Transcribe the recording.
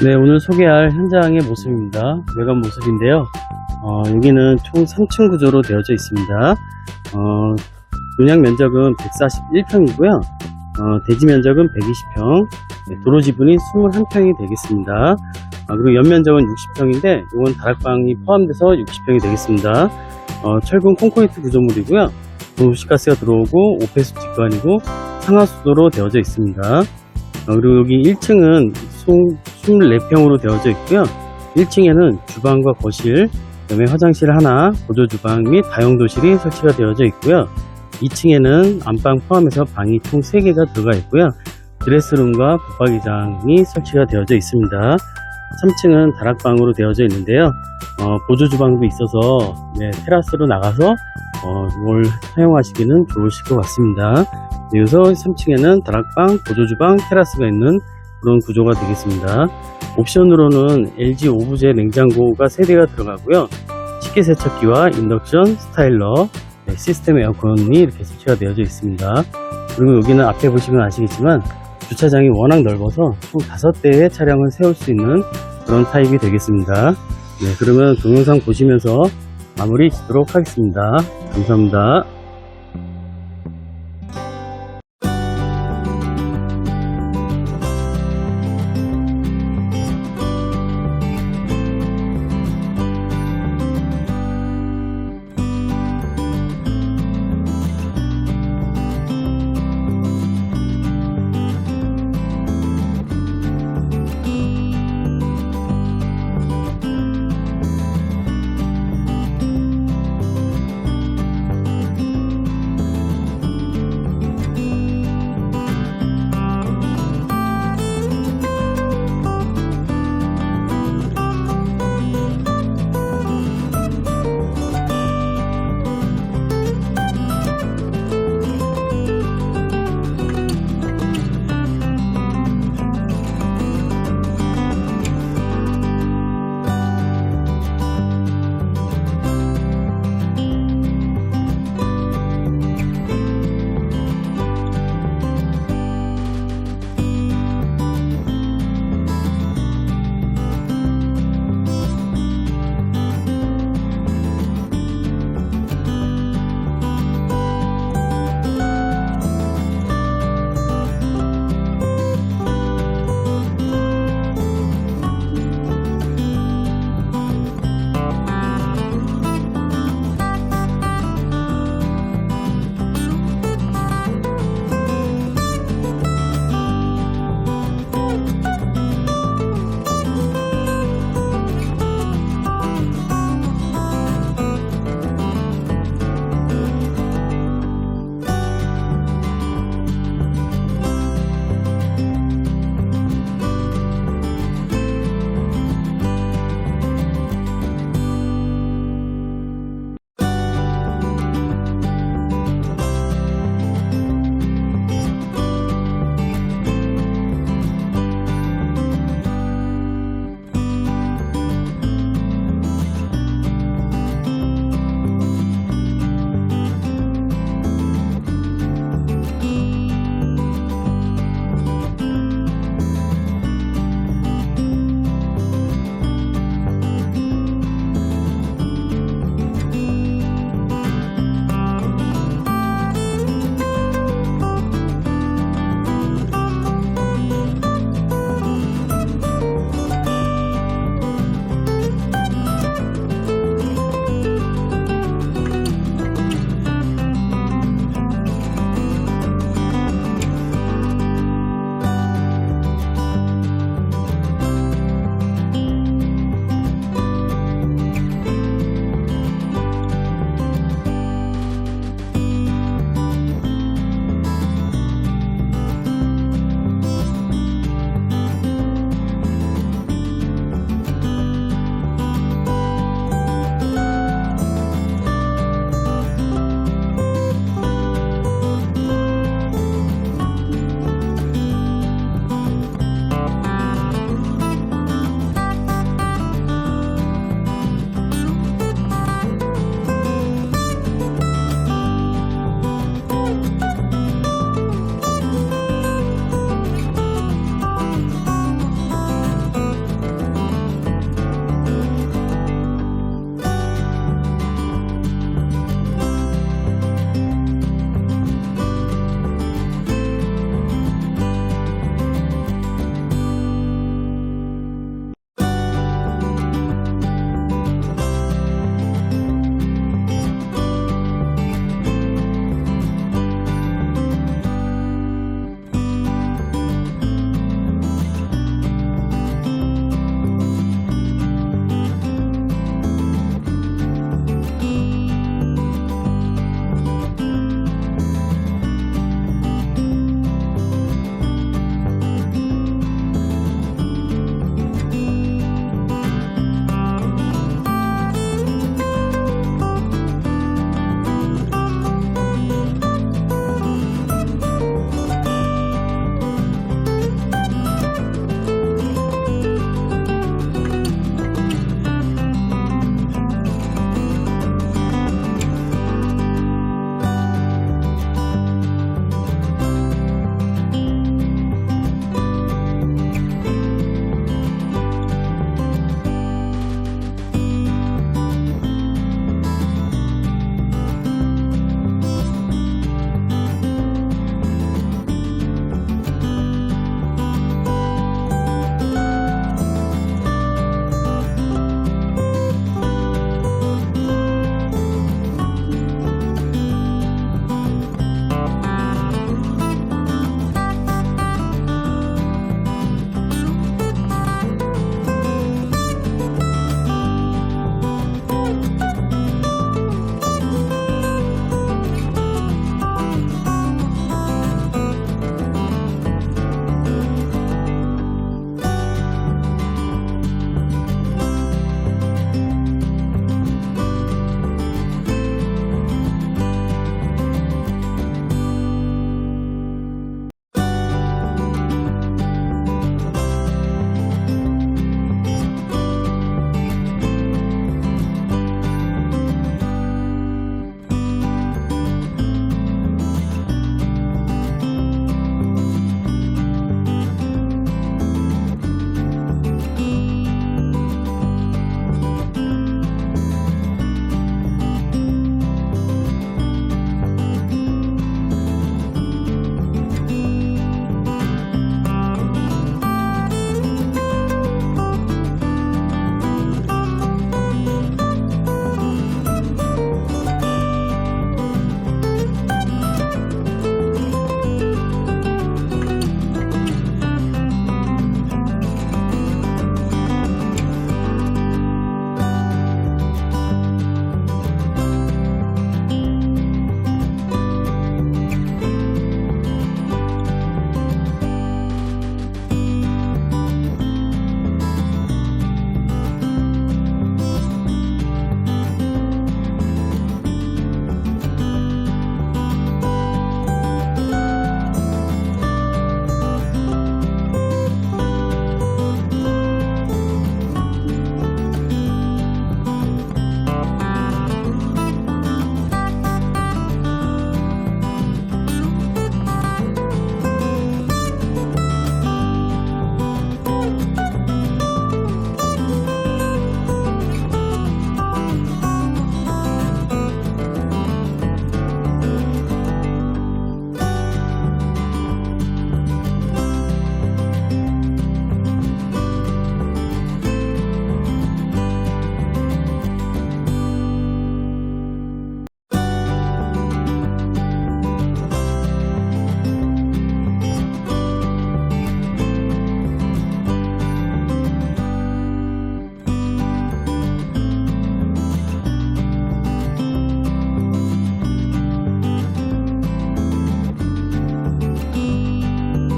네, 오늘 소개할 현장의 모습입니다. 외관 모습인데요. 어, 여기는 총 3층 구조로 되어져 있습니다. 어, 용약 면적은 141평이고요. 어, 대지 면적은 120평, 네, 도로 지분이 21평이 되겠습니다. 아, 그리고 연면적은 60평인데, 이건 다락방이 포함돼서 60평이 되겠습니다. 어, 철근 콘크리트 구조물이고요. 도시가스가 들어오고, 오페스 직관이고, 상하수도로 되어져 있습니다. 어, 그리고 여기 1층은 총 24평으로 되어져 있고요. 1층에는 주방과 거실, 그다음에 화장실 하나, 보조 주방 및 다용도실이 설치가 되어져 있고요. 2층에는 안방 포함해서 방이 총 3개가 들어가 있고요. 드레스룸과 붙박이장이 설치가 되어져 있습니다. 3층은 다락방으로 되어져 있는데요. 어, 보조 주방도 있어서 네, 테라스로 나가서 어, 이걸 사용하시기는 좋으실 것 같습니다. 네, 그래서 3층에는 다락방, 보조 주방, 테라스가 있는 그런 구조가 되겠습니다. 옵션으로는 LG 오브제 냉장고가 3대가 들어가고요. 식기세척기와 인덕션, 스타일러, 네, 시스템 에어컨이 이렇게 설치가 되어져 있습니다. 그리고 여기는 앞에 보시면 아시겠지만 주차장이 워낙 넓어서 총 5대의 차량을 세울 수 있는 그런 타입이 되겠습니다. 네, 그러면 동영상 보시면서 마무리 짓도록 하겠습니다. 감사합니다.